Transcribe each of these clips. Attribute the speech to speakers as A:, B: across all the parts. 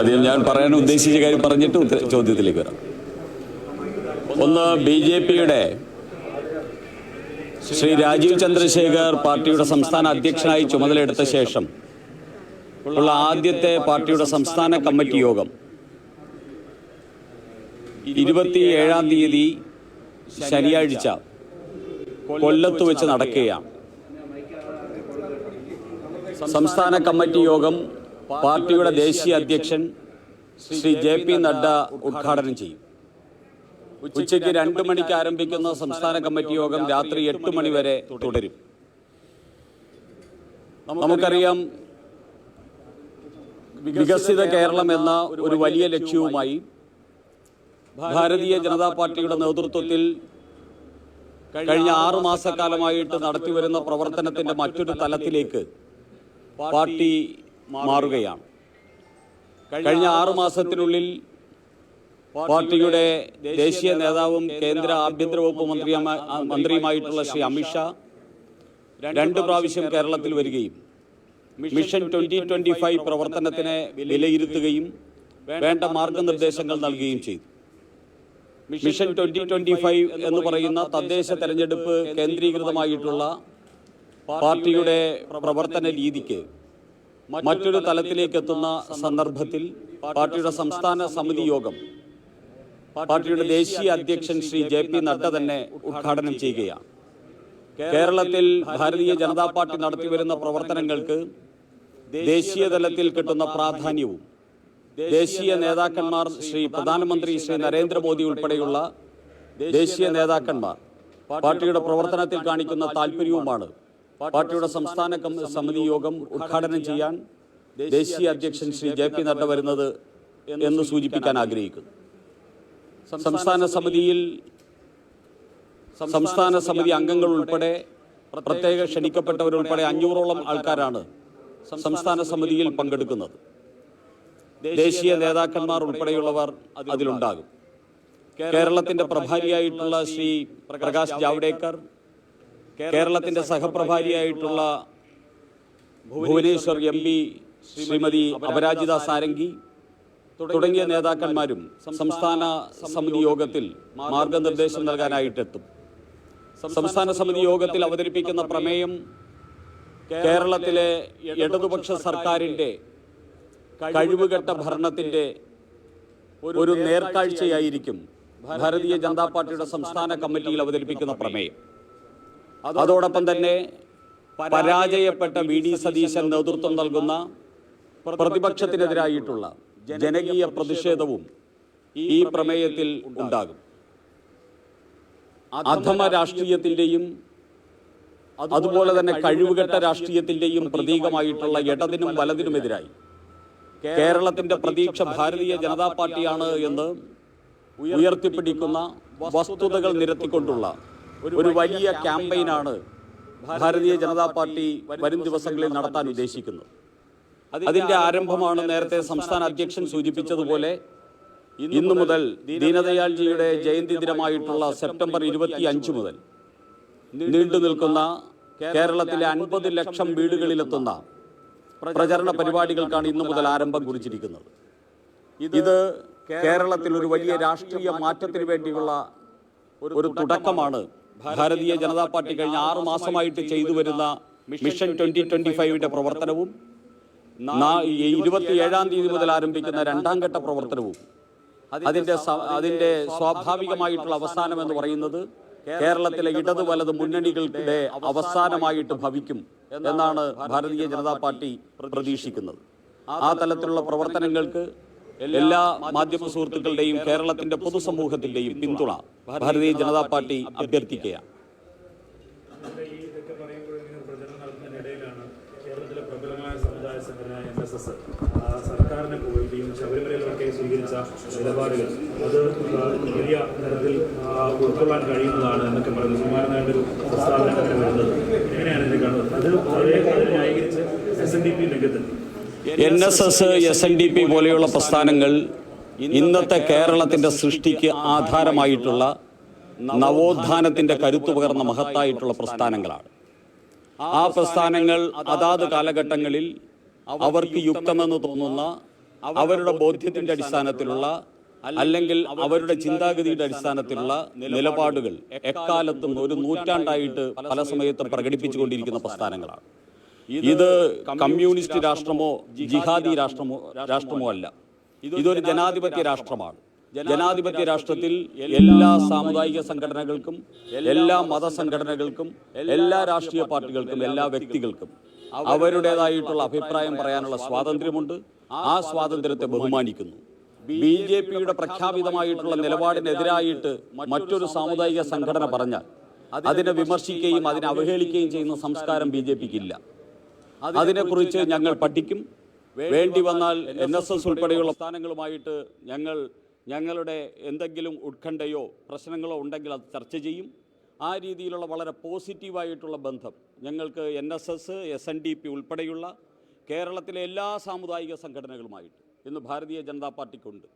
A: ആദ്യം ഞാൻ പറയാൻ ഉദ്ദേശിച്ച കാര്യം പറഞ്ഞിട്ട് ചോദ്യത്തിലേക്ക് വരാം. ഒന്ന് ബി ജെ പിയുടെ ശ്രീ രാജീവ് ചന്ദ്രശേഖർ പാർട്ടിയുടെ സംസ്ഥാന അധ്യക്ഷനായി ചുമതലയെടുത്ത ശേഷം ഉള്ള ആദ്യത്തെ പാർട്ടിയുടെ സംസ്ഥാന കമ്മിറ്റി യോഗം ഇരുപത്തിയേഴാം തീയതി ശനിയാഴ്ച കൊല്ലത്ത് വെച്ച് നടക്കുകയാണ്. സംസ്ഥാന കമ്മിറ്റി യോഗം പാർട്ടിയുടെ ദേശീയ അധ്യക്ഷൻ ശ്രീ ജെ പി നഡ്ഡ ഉദ്ഘാടനം ചെയ്യും. ഉച്ചയ്ക്ക് രണ്ട് മണിക്ക് ആരംഭിക്കുന്ന സംസ്ഥാന കമ്മിറ്റി യോഗം രാത്രി എട്ട് മണി വരെ തുടരും. നമുക്കറിയാം വികസിത കേരളം എന്ന ഒരു വലിയ ലക്ഷ്യവുമായി ഭാരതീയ ജനതാ പാർട്ടിയുടെ നേതൃത്വത്തിൽ കഴിഞ്ഞ ആറു മാസക്കാലമായിട്ട് നടത്തിവരുന്ന പ്രവർത്തനത്തിന്റെ മറ്റൊരു തലത്തിലേക്ക് പാർട്ടി മാറുകയാണ്. കഴിഞ്ഞ ആറു മാസത്തിനുള്ളിൽ പാർട്ടിയുടെ ദേശീയ നേതാവും കേന്ദ്ര ആഭ്യന്തര വകുപ്പ് മന്ത്രി മന്ത്രിയുമായിട്ടുള്ള ശ്രീ അമിത്ഷാ രണ്ട് പ്രാവശ്യം കേരളത്തിൽ വരികയും മിഷൻ ട്വന്റി ട്വന്റി ഫൈവ് പ്രവർത്തനത്തിനെ വിലയിരുത്തുകയും വേണ്ട മാർഗനിർദ്ദേശങ്ങൾ നൽകുകയും ചെയ്തു. മിഷൻ ട്വന്റി ട്വന്റി ഫൈവ് എന്ന് പറയുന്ന തദ്ദേശ തെരഞ്ഞെടുപ്പ് കേന്ദ്രീകൃതമായിട്ടുള്ള പാർട്ടിയുടെ പ്രവർത്തന രീതിക്ക് മറ്റൊരു തലത്തിലേക്ക് എത്തുന്ന സന്ദർഭത്തിൽ പാർട്ടിയുടെ സംസ്ഥാന സമിതി യോഗം പാർട്ടിയുടെ ദേശീയ അധ്യക്ഷൻ ശ്രീ ജെ പി നദ്ദ തന്നെ ഉദ്ഘാടനം ചെയ്യുകയാണ്. കേരളത്തിൽ ഭാരതീയ ജനതാ പാർട്ടി നടത്തിവരുന്ന പ്രവർത്തനങ്ങൾക്ക് ദേശീയ തലത്തിൽ കിട്ടുന്ന പ്രാധാന്യവും ദേശീയ നേതാക്കന്മാർ ശ്രീ പ്രധാനമന്ത്രി ശ്രീ നരേന്ദ്രമോദി ഉൾപ്പെടെയുള്ള ദേശീയ നേതാക്കന്മാർ പാർട്ടിയുടെ പ്രവർത്തനത്തിൽ കാണിക്കുന്ന താല്പര്യവുമാണ് പാർട്ടിയുടെ സംസ്ഥാന സമിതി യോഗം ഉദ്ഘാടനം ചെയ്യാൻ ദേശീയ അധ്യക്ഷൻ ശ്രീ ജെ പി നഡ്ഡ വരുന്നത് എന്ന് സൂചിപ്പിക്കാൻ ആഗ്രഹിക്കുന്നു. സംസ്ഥാന സമിതിയിൽ സംസ്ഥാന സമിതി അംഗങ്ങൾ ഉൾപ്പെടെ പ്രത്യേക ക്ഷണിക്കപ്പെട്ടവരുൾപ്പെടെ അഞ്ഞൂറോളം ആൾക്കാരാണ് സംസ്ഥാന സമിതിയിൽ പങ്കെടുക്കുന്നത്. ദേശീയ നേതാക്കന്മാർ ഉൾപ്പെടെയുള്ളവർ അതിലുണ്ടാകും. കേരളത്തിന്റെ പ്രഭാരിയായിട്ടുള്ള ശ്രീ പ്രകാശ് ജാവ്ഡേക്കർ കേരളത്തിന്റെ സഹപ്രഭാരിയായിട്ടുള്ള ഭുവനേശ്വർ എം പി ശ്രീമതി അപരാജിത സാരംഗി തുടങ്ങിയ നേതാക്കന്മാരും സംസ്ഥാന സമിതി യോഗത്തിൽ മാർഗനിർദ്ദേശം നൽകാനായിട്ടെത്തും. സംസ്ഥാന സമിതി യോഗത്തിൽ അവതരിപ്പിക്കുന്ന പ്രമേയം കേരളത്തിലെ ഇടതുപക്ഷ സർക്കാരിന്റെ കഴിവുകെട്ട ഭരണത്തിന്റെ ഒരു നേർക്കാഴ്ചയായിരിക്കും ഭാരതീയ ജനതാ പാർട്ടിയുടെ സംസ്ഥാന കമ്മിറ്റിയിൽ അവതരിപ്പിക്കുന്ന പ്രമേയം. അതോടൊപ്പം തന്നെ പരാജയപ്പെട്ട വി ഡി സതീശൻ നേതൃത്വം നൽകുന്ന പ്രതിപക്ഷത്തിനെതിരായിട്ടുള്ള ജനകീയ പ്രതിഷേധവും ഈ പ്രമേയത്തിൽ ഉണ്ടാകും. അധമ രാഷ്ട്രീയത്തിന്റെയും അതുപോലെ തന്നെ കഴിവുകെട്ട രാഷ്ട്രീയത്തിന്റെയും പ്രതീകമായിട്ടുള്ള ഇടതിനും വലതിനുമെതിരായി കേരളത്തിന്റെ പ്രതീക്ഷ ഭാരതീയ ജനതാ പാർട്ടിയാണ് എന്ന് ഉയർത്തിപ്പിടിക്കുന്ന വസ്തുതകൾ നിരത്തിക്കൊണ്ടുള്ള ഒരു വലിയ ക്യാമ്പയിനാണ് ഭാരതീയ ജനതാ പാർട്ടി വരും ദിവസങ്ങളിൽ നടത്താൻ ഉദ്ദേശിക്കുന്നത് അതിന്റെ ആരംഭമാണ് നേരത്തെ സംസ്ഥാന അധ്യക്ഷൻ സൂചിപ്പിച്ചതുപോലെ ഇന്നു മുതൽ ദീനദയാൽജിയുടെ ജയന്തി ദിനമായിട്ടുള്ള സെപ്റ്റംബർ ഇരുപത്തി അഞ്ച് മുതൽ നീണ്ടു നിൽക്കുന്ന കേരളത്തിലെ അൻപത് ലക്ഷം വീടുകളിലെത്തുന്ന പ്രചരണ പരിപാടികൾക്കാണ് ഇന്നു മുതൽ ആരംഭം കുറിച്ചിരിക്കുന്നത്. ഇത് കേരളത്തിൽ ഒരു വലിയ രാഷ്ട്രീയ മാറ്റത്തിന് വേണ്ടിയുള്ള ഒരു തുടക്കമാണ് ഭാരതീയ ജനതാ പാർട്ടി കഴിഞ്ഞ ആറു മാസമായിട്ട് ചെയ്തു വരുന്ന മിഷൻ ട്വന്റി ട്വന്റി ഫൈവിന്റെ പ്രവർത്തനവും ഇരുപത്തിയേഴാം തീയതി മുതൽ ആരംഭിക്കുന്ന രണ്ടാം ഘട്ട പ്രവർത്തനവും അതിന്റെ അതിന്റെ സ്വാഭാവികമായിട്ടുള്ള അവസാനം എന്ന് പറയുന്നത് കേരളത്തിലെ ഇടത് വലത് മുന്നണികളുടെ അവസാനമായിട്ട് ഭവിക്കും എന്നാണ് ഭാരതീയ ജനതാ പാർട്ടി പ്രതീക്ഷിക്കുന്നത്. ആ തലത്തിലുള്ള പ്രവർത്തനങ്ങൾക്ക് എല്ലാ മാധ്യമ സുഹൃത്തുക്കളുടെയും കേരളത്തിന്റെ പൊതുസമൂഹത്തിന്റെയും പിന്തുണ ഭാരതീയ ജനതാ പാർട്ടി അഭ്യർത്ഥിക്കുകയാണ്.
B: സർക്കാരിനെ പുകഴ്ത്തിയും ശബരിമലയിലൊക്കെ സ്വീകരിച്ച നിലപാടുകൾ. അത് വലിയ തരത്തിൽ ഉൾക്കൊള്ളാൻ കഴിയുന്നതാണ് എന്നൊക്കെ പറയുന്നത്. സുമാരനായിട്ട് ഒരു പ്രസ്താവനയൊക്കെ വരുന്നത് എങ്ങനെയാണ് ഇത് കാണുന്നത്? അത് അതേ ന്യായീകരിച്ച് എസ് എൻ ഡി പി രംഗത്ത്
A: N S S S N D P പോലെയുള്ള പ്രസ്ഥാനങ്ങൾ ഇന്നത്തെ കേരളത്തിന്റെ സൃഷ്ടിക്ക് ആധാരമായിട്ടുള്ള നവോത്ഥാനത്തിന്റെ കരുത്തു പകർന്ന മഹത്തായിട്ടുള്ള പ്രസ്ഥാനങ്ങളാണ്. ആ പ്രസ്ഥാനങ്ങൾ അതാത് കാലഘട്ടങ്ങളിൽ അവർക്ക് യുക്തമെന്ന് തോന്നുന്ന അവരുടെ ബോധ്യത്തിന്റെ അടിസ്ഥാനത്തിലുള്ള അല്ലെങ്കിൽ അവരുടെ ചിന്താഗതിയുടെ അടിസ്ഥാനത്തിലുള്ള നിലപാടുകൾ എക്കാലത്തും ഒരു നൂറ്റാണ്ടായിട്ട് പല സമയത്തും പ്രകടിപ്പിച്ചുകൊണ്ടിരിക്കുന്ന പ്രസ്ഥാനങ്ങളാണ്. ഇത് കമ്മ്യൂണിസ്റ്റ് രാഷ്ട്രമോ ജിഹാദി രാഷ്ട്രമോ രാഷ്ട്രമോ അല്ല. ഇതൊരു ജനാധിപത്യ രാഷ്ട്രമാണ്. ജനാധിപത്യ രാഷ്ട്രത്തിൽ എല്ലാ സാമുദായിക സംഘടനകൾക്കും എല്ലാ മതസംഘടനകൾക്കും എല്ലാ രാഷ്ട്രീയ പാർട്ടികൾക്കും എല്ലാ വ്യക്തികൾക്കും അവരുടേതായിട്ടുള്ള അഭിപ്രായം പറയാനുള്ള സ്വാതന്ത്ര്യമുണ്ട്. ആ സ്വാതന്ത്ര്യത്തെ ബഹുമാനിക്കുന്നു. ബി ജെ പിയുടെ പ്രഖ്യാപിതമായിട്ടുള്ള നിലപാടിനെതിരായിട്ട് മറ്റൊരു സാമുദായിക സംഘടന പറഞ്ഞാൽ അതിനെ വിമർശിക്കുകയും അതിനെ അവഹേളിക്കുകയും ചെയ്യുന്ന സംസ്കാരം ബി ജെ പിക്ക് ഇല്ല അതിനെക്കുറിച്ച് ഞങ്ങൾ പഠിക്കും. വേണ്ടി വന്നാൽ എൻ എസ് എസ് ഉൾപ്പെടെയുള്ള സ്ഥാനങ്ങളുമായിട്ട് ഞങ്ങൾ ഞങ്ങളുടെ എന്തെങ്കിലും ഉത്കണ്ഠയോ പ്രശ്നങ്ങളോ ഉണ്ടെങ്കിൽ അത് ചർച്ച ചെയ്യും. ആ രീതിയിലുള്ള വളരെ പോസിറ്റീവായിട്ടുള്ള ബന്ധം ഞങ്ങൾക്ക് N S S S N D P ഉൾപ്പെടെയുള്ള കേരളത്തിലെ എല്ലാ സാമുദായിക സംഘടനകളുമായിട്ട് ഇന്ന് ഭാരതീയ ജനതാ പാർട്ടിക്കുണ്ട്.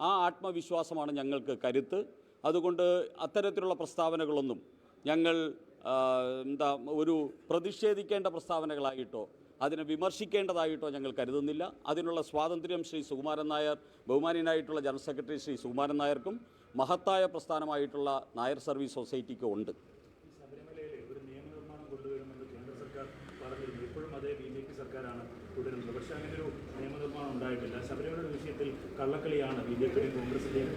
A: ആ ആത്മവിശ്വാസമാണ് ഞങ്ങൾക്ക് കരുത്ത്. അതുകൊണ്ട് അത്തരത്തിലുള്ള പ്രസ്താവനകളൊന്നും ഞങ്ങൾ എന്താ ഒരു പ്രതിഷേധിക്കേണ്ട പ്രസ്താവനകളായിട്ടോ അതിനെ വിമർശിക്കേണ്ടതായിട്ടോ ഞങ്ങൾ കരുതുന്നില്ല. അതിനുള്ള സ്വാതന്ത്ര്യം ശ്രീ സുകുമാരൻ നായർ ബഹുമാനീയനായിട്ടുള്ള ജനറൽ സെക്രട്ടറി ശ്രീ സുകുമാരൻ നായർക്കും മഹത്തായ പ്രസ്ഥാനമായിട്ടുള്ള നായർ സർവീസ് സൊസൈറ്റിക്കും ഉണ്ട്.
B: ഇപ്പോഴും അതേ പക്ഷേ നിയമനിർമ്മാണം ഉണ്ടായിട്ടില്ല. ശബരിമലയുടെ വിഷയത്തിൽ കള്ളക്കളിയാണ് ബി ജെ പിയുടെയും കോൺഗ്രസിന്റെയും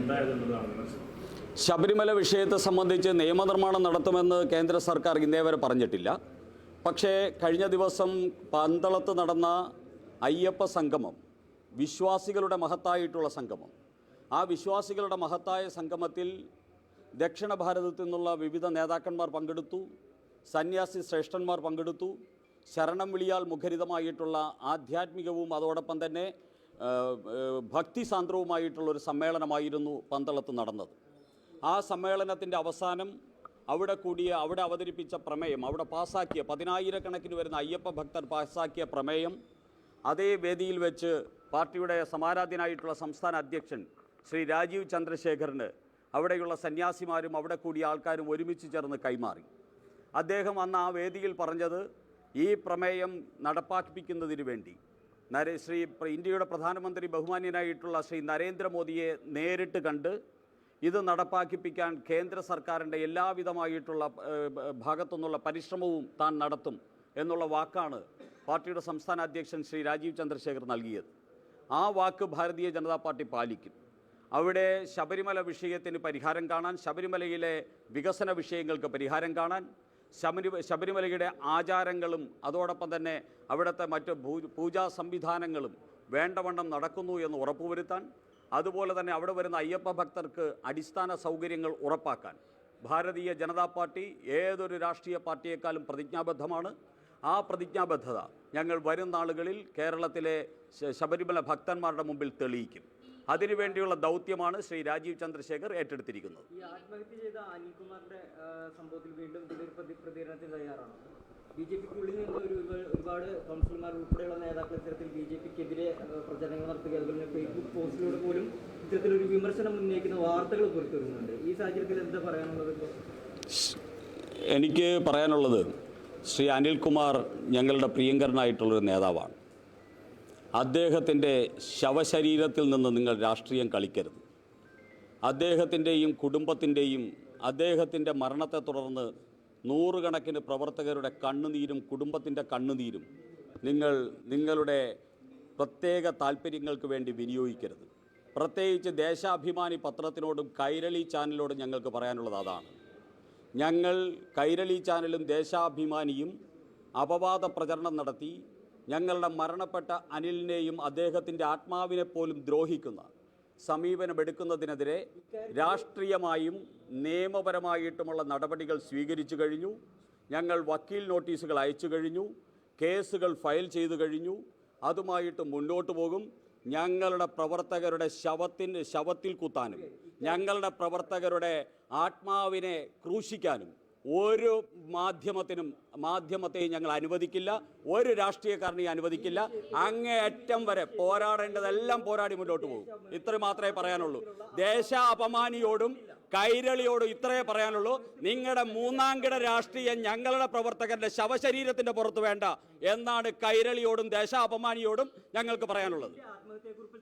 B: ഉണ്ടായതെന്നുള്ളതാണ് വിമർശനം.
A: ശബരിമല വിഷയത്തെ സംബന്ധിച്ച് നിയമനിർമ്മാണം നടത്തുമെന്ന് കേന്ദ്ര സർക്കാർ ഇന്നേ വരെ പറഞ്ഞിട്ടില്ല. പക്ഷേ കഴിഞ്ഞ ദിവസം പന്തളത്ത് നടന്ന അയ്യപ്പ സംഗമം വിശ്വാസികളുടെ മഹത്തായിട്ടുള്ള സംഗമം. ആ വിശ്വാസികളുടെ മഹത്തായ സംഗമത്തിൽ ദക്ഷിണ ഭാരതത്തിൽ നിന്നുള്ള വിവിധ നേതാക്കന്മാർ പങ്കെടുത്തു സന്യാസി ശ്രേഷ്ഠന്മാർ പങ്കെടുത്തു. ശരണം വിളിയാൽ മുഖരിതമായിട്ടുള്ള ആധ്യാത്മികവും അതോടൊപ്പം തന്നെ ഭക്തി ആ, ഭക്തിസാന്ദ്രവുമായിട്ടുള്ള ഒരു സമ്മേളനമായിരുന്നു പന്തളത്ത് നടന്നത്. ആ സമ്മേളനത്തിന്റെ അവസാനം അവിടെ കൂടിയ അവിടെ അവതരിപ്പിച്ച പ്രമേയം അവിടെ പാസാക്കിയ പതിനായിരക്കണക്കിന് വരുന്ന അയ്യപ്പ ഭക്തർ പാസാക്കിയ പ്രമേയം അതേ വേദിയിൽ വെച്ച് പാർട്ടിയുടെ സമാരാധ്യനായിട്ടുള്ള സംസ്ഥാന അധ്യക്ഷൻ ശ്രീ രാജീവ് ചന്ദ്രശേഖറിന് അവിടെയുള്ള സന്യാസിമാരും അവിടെ കൂടിയ ആൾക്കാരും ഒരുമിച്ച് ചേർന്ന് കൈമാറി. അദ്ദേഹം അന്ന് ആ വേദിയിൽ പറഞ്ഞത് ഈ പ്രമേയം നടപ്പാക്കിപ്പിക്കുന്നതിന് വേണ്ടി. നരേ ശ്രീ ഇന്ത്യയുടെ പ്രധാനമന്ത്രി ബഹുമാന്യനായിട്ടുള്ള ശ്രീ നരേന്ദ്രമോദിയെ നേരിട്ട് കണ്ട് ഇത് നടപ്പാക്കിപ്പിക്കാൻ കേന്ദ്ര സർക്കാരിന്റെ എല്ലാവിധമായിട്ടുള്ള ഭാഗത്തുനിന്നുള്ള പരിശ്രമവും താൻ നടത്തും എന്നുള്ള വാക്കാണ് പാർട്ടിയുടെ സംസ്ഥാന അധ്യക്ഷൻ ശ്രീ രാജീവ് ചന്ദ്രശേഖർ നൽകിയത്. ആ വാക്ക് ഭാരതീയ ജനതാ പാർട്ടി പാലിക്കും. അവിടെ ശബരിമല വിഷയത്തിന് പരിഹാരം കാണാൻ ശബരിമലയിലെ വികസന വിഷയങ്ങൾക്ക് പരിഹാരം കാണാൻ ശബരി ശബരിമലയുടെ ആചാരങ്ങളും അതോടൊപ്പം തന്നെ അവിടുത്തെ മറ്റ് പൂജാ സംവിധാനങ്ങളും വേണ്ടവണ്ണം നടക്കുന്നു എന്ന് ഉറപ്പുവരുത്താൻ അതുപോലെ തന്നെ അവിടെ വരുന്ന അയ്യപ്പ ഭക്തർക്ക് അടിസ്ഥാന സൗകര്യങ്ങൾ ഉറപ്പാക്കാൻ. ഭാരതീയ ജനതാ പാർട്ടി ഏതൊരു രാഷ്ട്രീയ പാർട്ടിയേക്കാളും പ്രതിജ്ഞാബദ്ധമാണ്. ആ പ്രതിജ്ഞാബദ്ധത ഞങ്ങൾ വരും നാളുകളിൽ കേരളത്തിലെ ശബരിമല ഭക്തന്മാരുടെ മുമ്പിൽ തെളിയിക്കും. അതിനുവേണ്ടിയുള്ള ദൗത്യമാണ് ശ്രീ രാജീവ് ചന്ദ്രശേഖർ ഏറ്റെടുത്തിരിക്കുന്നത്.
C: ഈ ആത്മഹത്യ ചെയ്ത അനിൽകുമാറിന്റെ സംഭവത്തിൽ വീണ്ടും പ്രതികരണത്തിന് തയ്യാറാണ്? ബി ജെ പിക്കുള്ളിൽ നിന്ന് ഒരു ഒരുപാട് കൗൺസിലർമാർ ഉൾപ്പെടെയുള്ള നേതാക്കൾ ഇത്തരത്തിൽ ബി ജെ പിക്കെതിരെ പ്രചരണങ്ങൾ നടത്തുക അതുപോലെ ഫേസ്ബുക്ക് പോസ്റ്റിലൂടെ പോലും ഇത്തരത്തിലൊരു വിമർശനം ഉന്നയിക്കുന്ന വാർത്തകൾ പുറത്തുവരുന്നുണ്ട് ഈ സാഹചര്യത്തിൽ എന്താ പറയാനുള്ളത്
A: എനിക്ക് പറയാനുള്ളത് ശ്രീ അനിൽകുമാർ ഞങ്ങളുടെ പ്രിയങ്കരനായിട്ടുള്ളൊരു നേതാവാണ്. അദ്ദേഹത്തിന്റെ ശവശരീരത്തിൽ നിന്ന് നിങ്ങൾ രാഷ്ട്രീയം കളിക്കരുത്. അദ്ദേഹത്തിന്റെയും കുടുംബത്തിന്റെയും അദ്ദേഹത്തിന്റെ മരണത്തെ തുടർന്ന് നൂറുകണക്കിന് പ്രവർത്തകരുടെ കണ്ണുനീരും കുടുംബത്തിന്റെ കണ്ണുനീരും നിങ്ങൾ നിങ്ങളുടെ പ്രത്യേക താല്പര്യങ്ങൾക്ക് വേണ്ടി വിനിയോഗിക്കരുത്. പ്രത്യേകിച്ച് ദേശാഭിമാനി പത്രത്തിനോടും കൈരളി ചാനലിനോടും ഞങ്ങൾക്ക് പറയാനുള്ളത് അതാണ്. ഞങ്ങൾ കൈരളി ചാനലും ദേശാഭിമാനിയും അപവാദ പ്രചരണം നടത്തി ഞങ്ങളുടെ മരണപ്പെട്ട അനിലിനെയും അദ്ദേഹത്തിന്റെ ആത്മാവിനെ പോലും ദ്രോഹിക്കുന്ന സമീപനമെടുക്കുന്നതിനെതിരെ രാഷ്ട്രീയമായും നിയമപരമായിട്ടുമുള്ള നടപടികൾ സ്വീകരിച്ചു കഴിഞ്ഞു. ഞങ്ങൾ വക്കീൽ നോട്ടീസുകൾ അയച്ചു കഴിഞ്ഞു. കേസുകൾ ഫയൽ ചെയ്തു കഴിഞ്ഞു. അതുമായിട്ട് മുന്നോട്ട് പോകും. ഞങ്ങളുടെ പ്രവർത്തകരുടെ ശവത്തിന് ശവത്തിൽ കുത്താനും ഞങ്ങളുടെ പ്രവർത്തകരുടെ ആത്മാവിനെ ക്രൂശിക്കാനും ഒരു മാധ്യമത്തിനും മാധ്യമത്തെയും ഞങ്ങൾ അനുവദിക്കില്ല ഒരു രാഷ്ട്രീയക്കാരനെയും അനുവദിക്കില്ല. അങ്ങേയറ്റം വരെ പോരാടേണ്ടതെല്ലാം പോരാടി മുന്നോട്ട് പോകും. ഇത്ര മാത്രമേ പറയാനുള്ളൂ. ദേശ അപമാനിയോടും കൈരളിയോടും ഇത്രയേ പറയാനുള്ളൂ. നിങ്ങളുടെ മൂന്നാംകിട രാഷ്ട്രീയം ഞങ്ങളുടെ പ്രവർത്തകരുടെ ശവശരീരത്തിന്റെ പുറത്ത് വേണ്ട എന്നാണ് കൈരളിയോടും ദേശ അപമാനിയോടും ഞങ്ങൾക്ക് പറയാനുള്ളത്.
C: ആത്മഹത്യയെക്കുറിപ്പിൽ